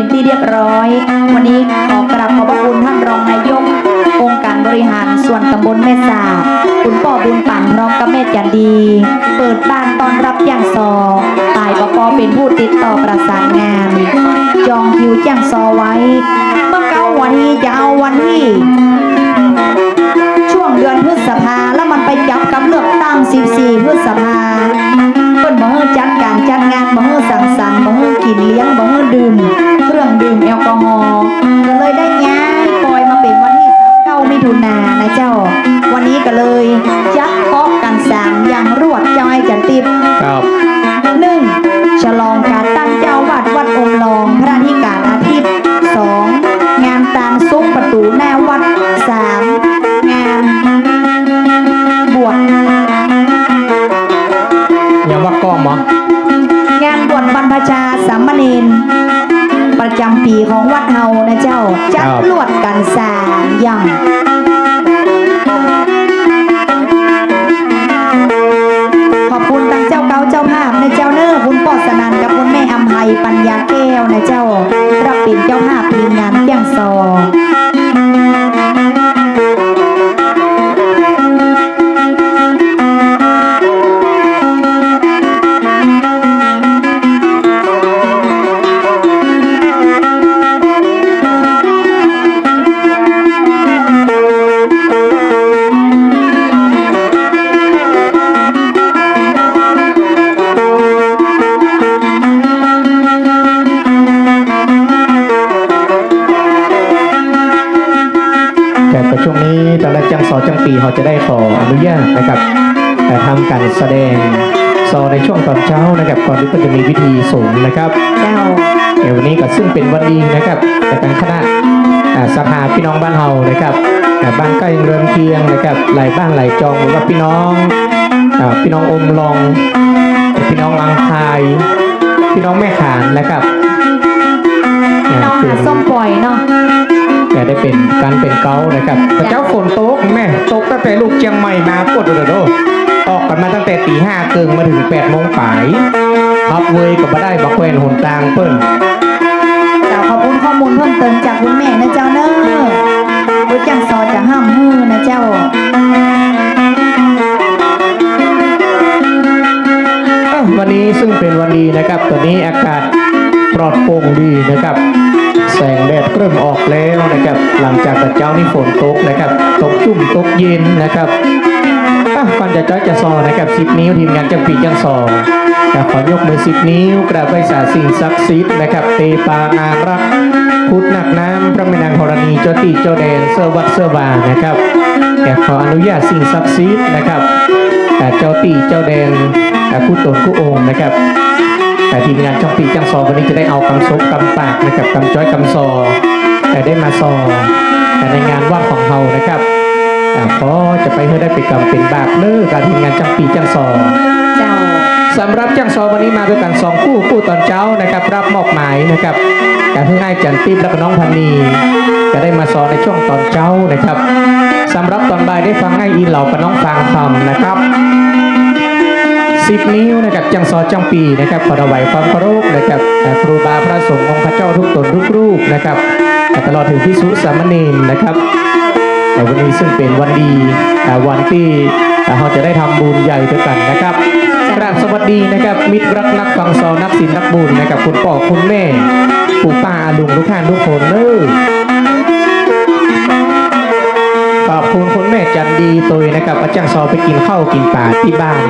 เสร็จเป็นที่เรียบร้อย วันนี้ขอกราบขอบพระคุณท่านรองนายกองค์การบริหารส่วนตำบลแม่สาบคุณป่อบุญปั่นพร้อมกับแม่จันดี เปิดบ้านต้อนรับจังซอตายปปเป็นผู้ติดต่อประสานงาน จองคิวจังซอไว้ เมื่อเก้าวันนี้จะเอาวันที่ช่วงเดือนพฤษภาแล้วมันไปจับกับเลือกตั้ง 14 พฤษภา จัดการจัดงานบ่เฮือสังสรรค์บ่เฮือกินเลี้ยงบ่เฮือดื่ม เครื่องดื่มแอลกอฮอล์ก็เลยได้ย้ายปล่อยมาเป็นวันที่เก้ามิถุนานะเจ้า วันนี้ก็เลยจัดเคาะกันสามอย่างร จองหรือว่าพี่น้องอ่าพี่น้องอมลอง พี่น้องลังคาย พี่น้องแม่ขานนะครับอ่าน้องเป็หานส้มปล่อยเนาะแต่ได้เป็นการเป็นเกานะครับแต่เจ้าฝนตกแม่ตกตั้งแต่ลูกเชียงใหม่มาปวดโดดๆออกกันมาตั้งแต่ตีห้าเกิงมาถึงแปดโมงป่ายขับเวยก็มาได้บักแควนหนตางเปิ้นเจ้าขอบคุณข้อมูลเพิ่มเติมจากคุณแม่นะเจ้าเนอร์รู้จังซอจะห้ามฮือนะเจ้า วันนี้ซึ่งเป็นวันดีนะครับตอนนี้อากาศปลอดโปร่งดีนะครับ แสงแดดเริ่มออกแล้วนะครับ หลังจากแต่เจ้านี่ฝนตกนะครับ ตกจุ่มตกเย็นนะครับอะก่อนจะจ้อยจะซอนะครับสิบนิ้วทีมงานจังปีจังซอจะขอยกมือสิบนิ้วกราบไหว้สาสิ่งศักดิ์สิทธิ์นะครับเตปาอารักพุทธนักน้ำพระแม่นางธรณีเจ้าตีเจ้าแดนเสื้อวัดเสื้อบานะครับแกขออนุญาตสิ่งศักดิ์สิทธิ์นะครับ เจ้าตีเจ้าแดนแต่ผู้ตนผู้องค์นะครับแต่ทีมงานช่องปีจังซอวันนี้จะได้เอากำซบกำปากนะครับกำจ้อยกำซอ แต่ได้มาซอแต่ในงานว่างของเรานะครับอ่าขอจะไปให้ได้ไปกำเป็นบากเลิกการทีมงานจังปีจังซอเจ้าสำหรับจังซอวันนี้มาด้วยกันสองคู่คู่ตอนเช้านะครับ รับมอบหมายนะครับการที่ให้จันทิพย์และก็น้องพันนีจะได้มาซอในช่วงตอนเช้านะครับสำหรับตอนบ่ายได้ฟังให้อีเหล่ากับน้องฟางคำนะครับ สิบนิ้วนะครับจังซอจังปีนะครับขอถวายความเคารพนะครับครูบาพระสงฆ์องค์พระเจ้าทุกตนทุกรูปนะครับตลอดถึงพิสุสามเณรนะครับแต่วันนี้ซึ่งเป็นวันดีวันที่เราจะได้ทำบุญใหญ่ด้วยกันนะครับกราบสวัสดีนะครับ มิตรรักนักฟังซอนักศิลนักบุญนะครับคุณพ่อคุณแม่ปู่ป้าอาลุงทุกท่านทุกคนเนอขอบคุณคุณแม่จันดีตุยนะครับอาจารย์ซอไปกินข้าวกินปลาที่บ้าน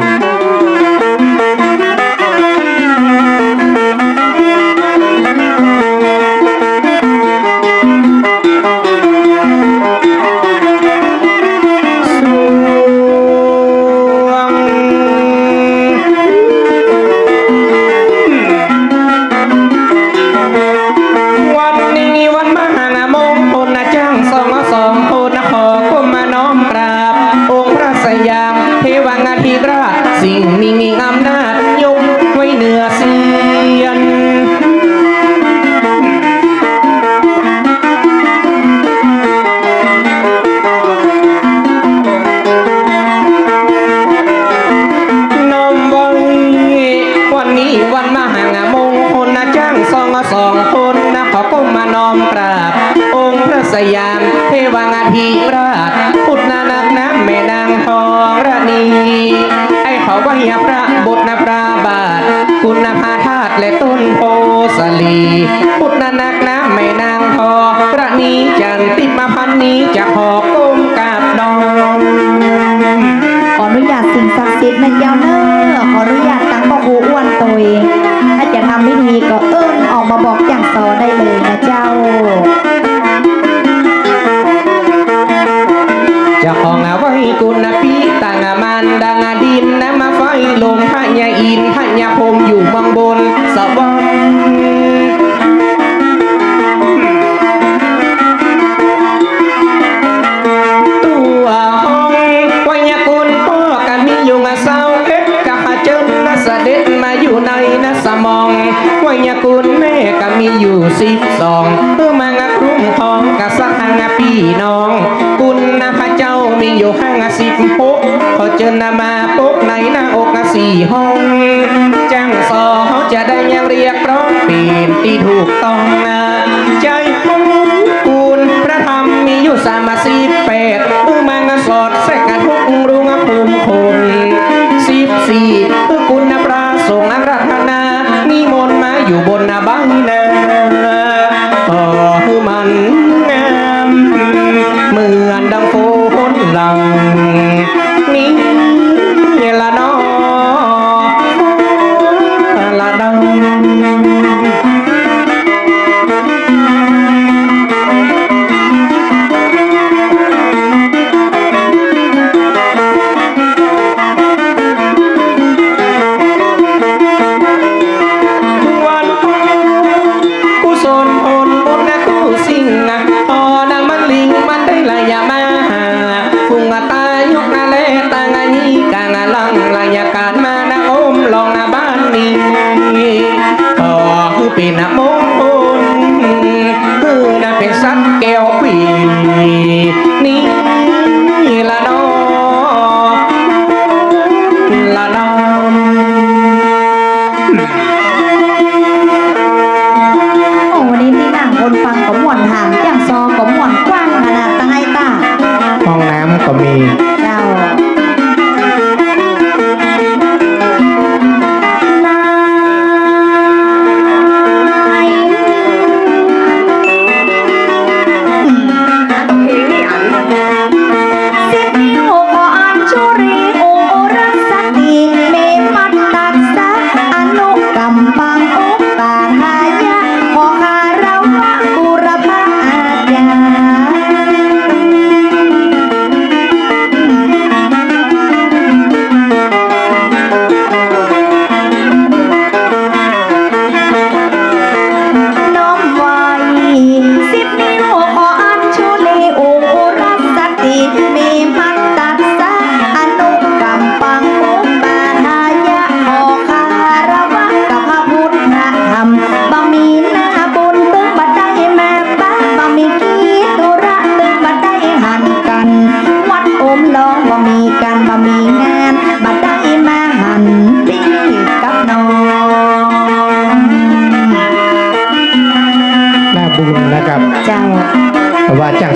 ห้องจังสองจะได้ยังเรียกร้องเปลี่ยนที่ถูกต้อง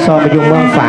ซอมไปยุงเมืองฝา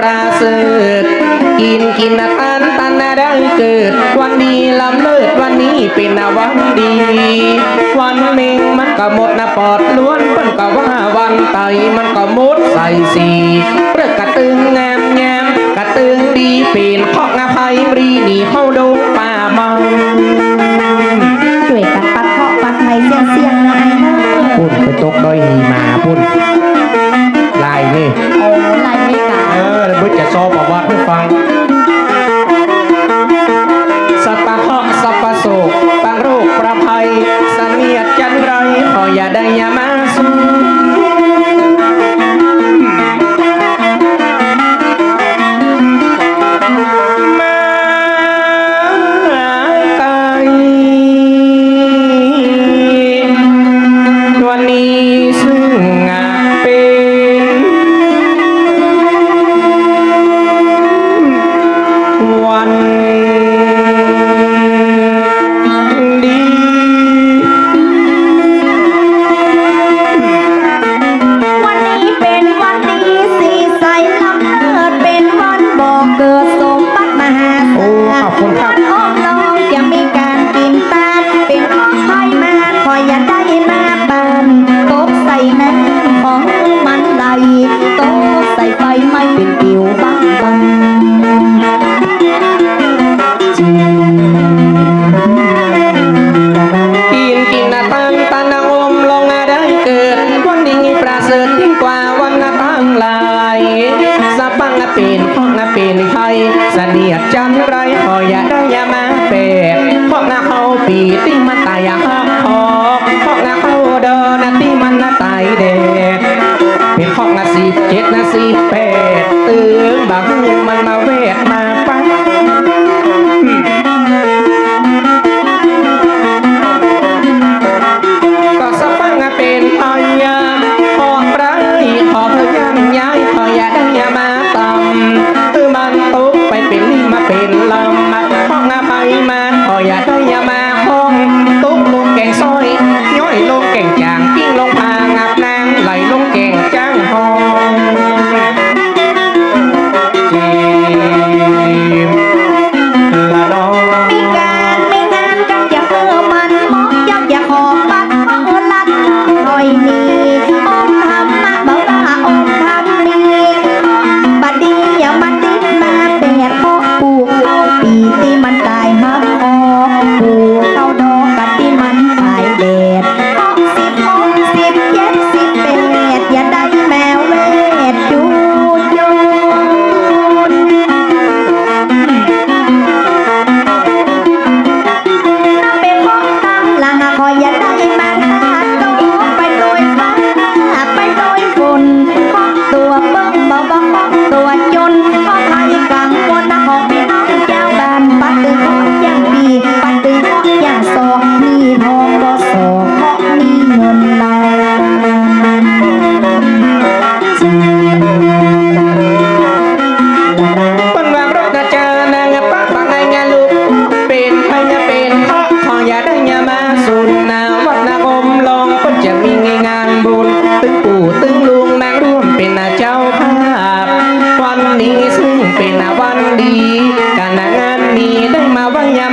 ประเสริฐกินกินตันตันได้เกิด วันดีลำเลิศวันนี้เป็นวันดี วันหนึ่งมันก็หมดนะปอดล้วนมันก็ว่าวันไตมันก็หมดใส่สีเรื่องกระตึงแงมแงมกระตึงดีเป็นเคาะงาไพ่ปรีนี่เข้าดูป่ามังช่วยกันปัดเคาะปัดไม้เสียงเสียง 招吗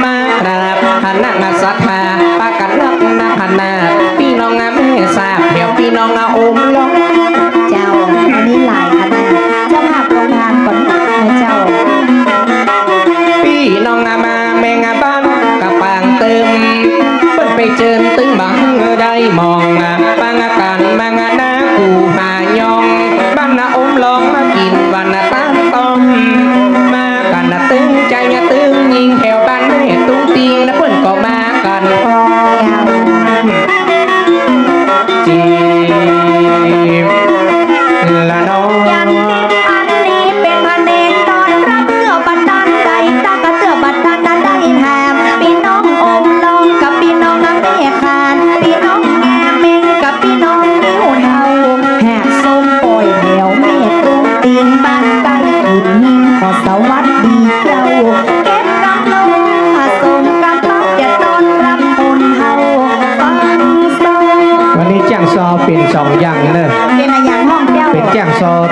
มากราบหันหน้ามาศรัทธาปากันลักนาพันนาพี่น้องงามเม่ทราบเดี๋ยวพี่น้องอาอมลงเจ้าอันนี้หลายขนาดเจ้าภาพโรงทานก่อนนะเจ้า พี่น้องงามาแมงาบ้านกับปางเติมเปิดไปเจิญตึงบังได้มองปางอาการมางานากูหา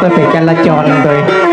perfect จราจรเลย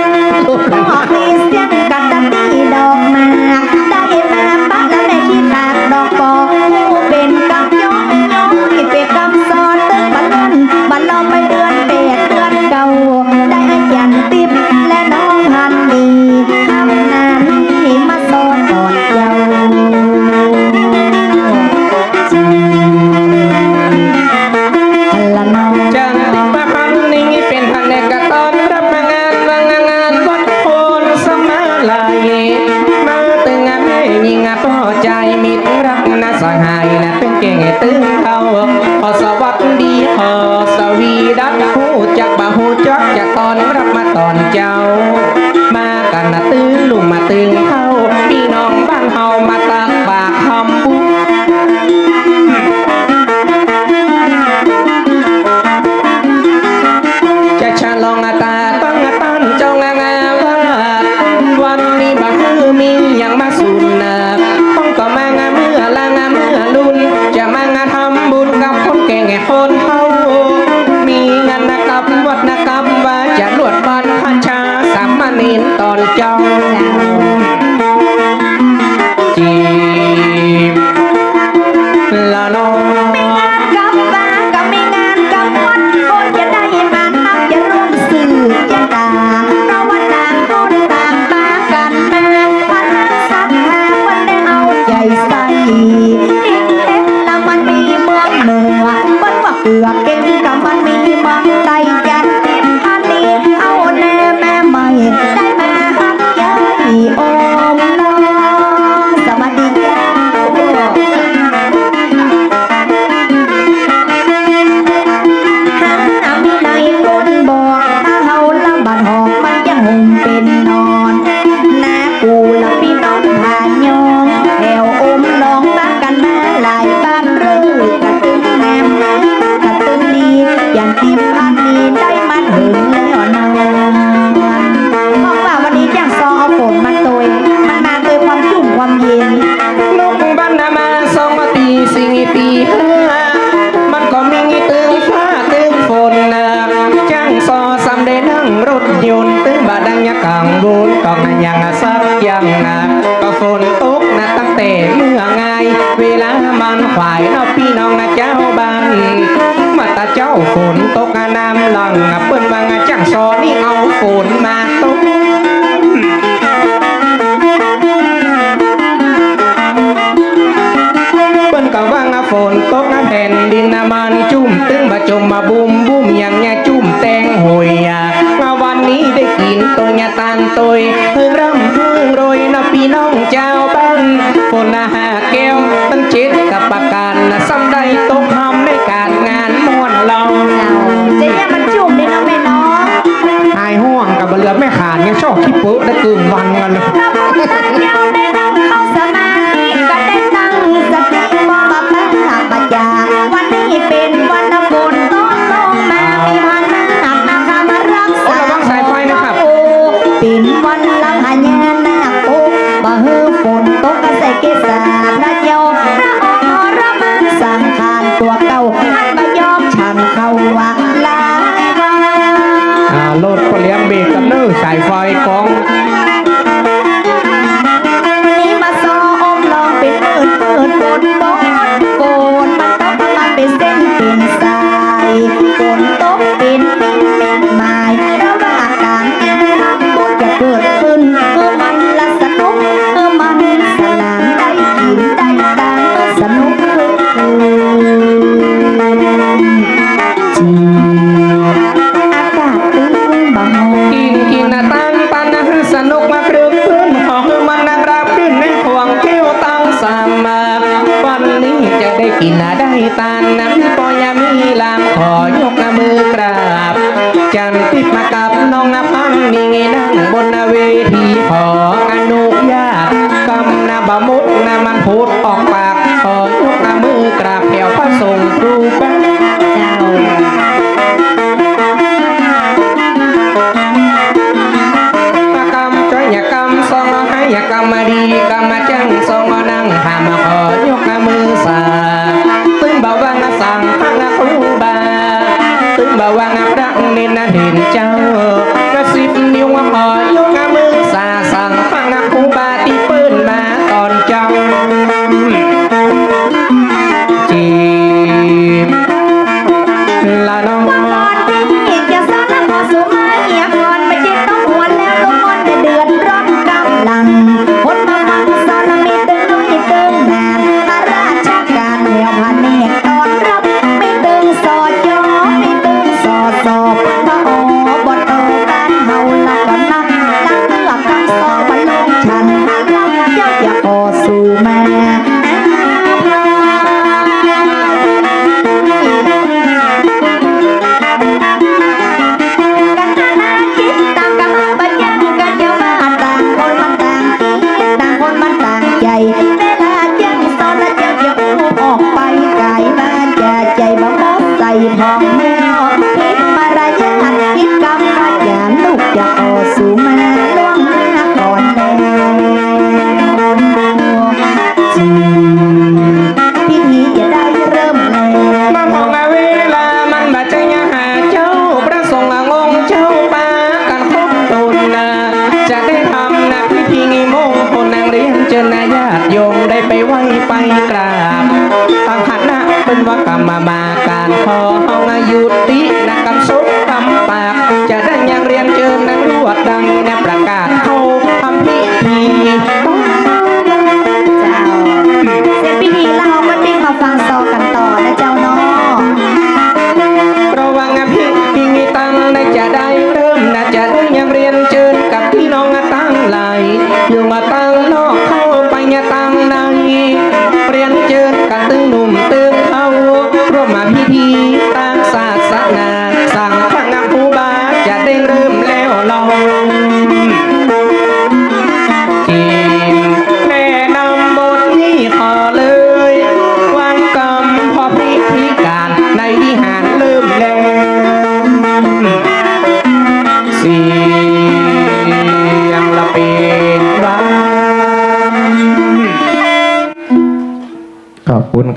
ปิดมาจังซอนี่เอาฝนมาตกเปิ้นก็ว่างฝนตกแผ่นดินมันจุ่มตึงบะจมมาบุ้มบุ้มอย่างเงี้ยจุ่มแตงหวยอะวันนี้ได้กินตัวเงี้ยตันตัวเพิ่งร่ำเพิ่งโรยนับพี่น้องเจ้าบ้านฝนหาแก้วตั้งเจ็ดกับประกันซ้ำได้ตกทำในการงานมวนลองเจ๊ยมัน บเหลือแม่ขาดเนี่ยชอบขี้เปื้อได้เกินวันกันเลยสมาธิก็ได้ตั้งสติบ่มาป็นธรรมดวันนี้เป็นวันฝนตกลงมาไม่พันหนักนะคะมารักษาเป็นวัน no mga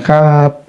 ครับ